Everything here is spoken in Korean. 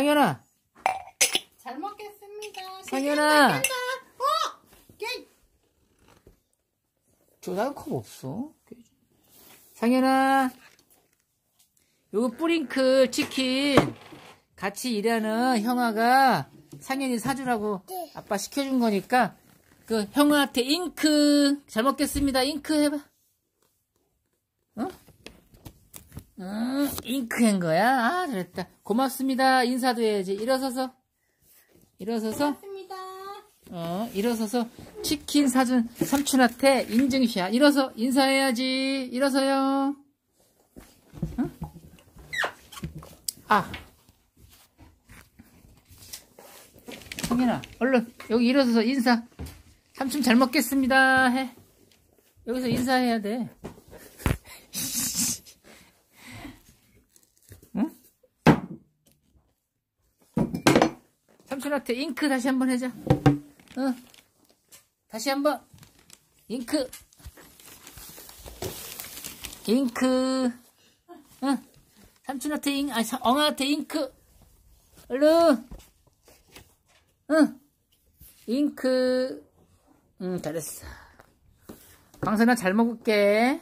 상현아, 잘 먹겠습니다. 상현아. 어! 깨! 저 나는 컵 없어. 상현아, 요거 뿌링클 치킨 같이 일하는 형아가 상현이 사주라고 네. 아빠 시켜준 거니까 그 형아한테 잉크 잘 먹겠습니다. 잉크 해봐. 어? 응, 잉크 한 거야? 아, 잘했다. 고맙습니다. 인사도 해야지. 일어서서. 일어서서. 고맙습니다. 어, 일어서서 치킨 사준 삼촌한테 인증샷. 일어서 인사해야지. 일어서요. 응? 아. 성현아, 얼른 여기 일어서서 인사. 삼촌 잘 먹겠습니다. 해. 여기서 인사해야 돼. 삼촌한테 잉크 다시 한번 해자. 어. 다시 한번. 잉크. 잉크. 어. 삼촌한테 잉, 아, 사- 엉아한테 잉크. 얼른. 응. 잉크. 응, 잘했어. 광선아 잘 먹을게.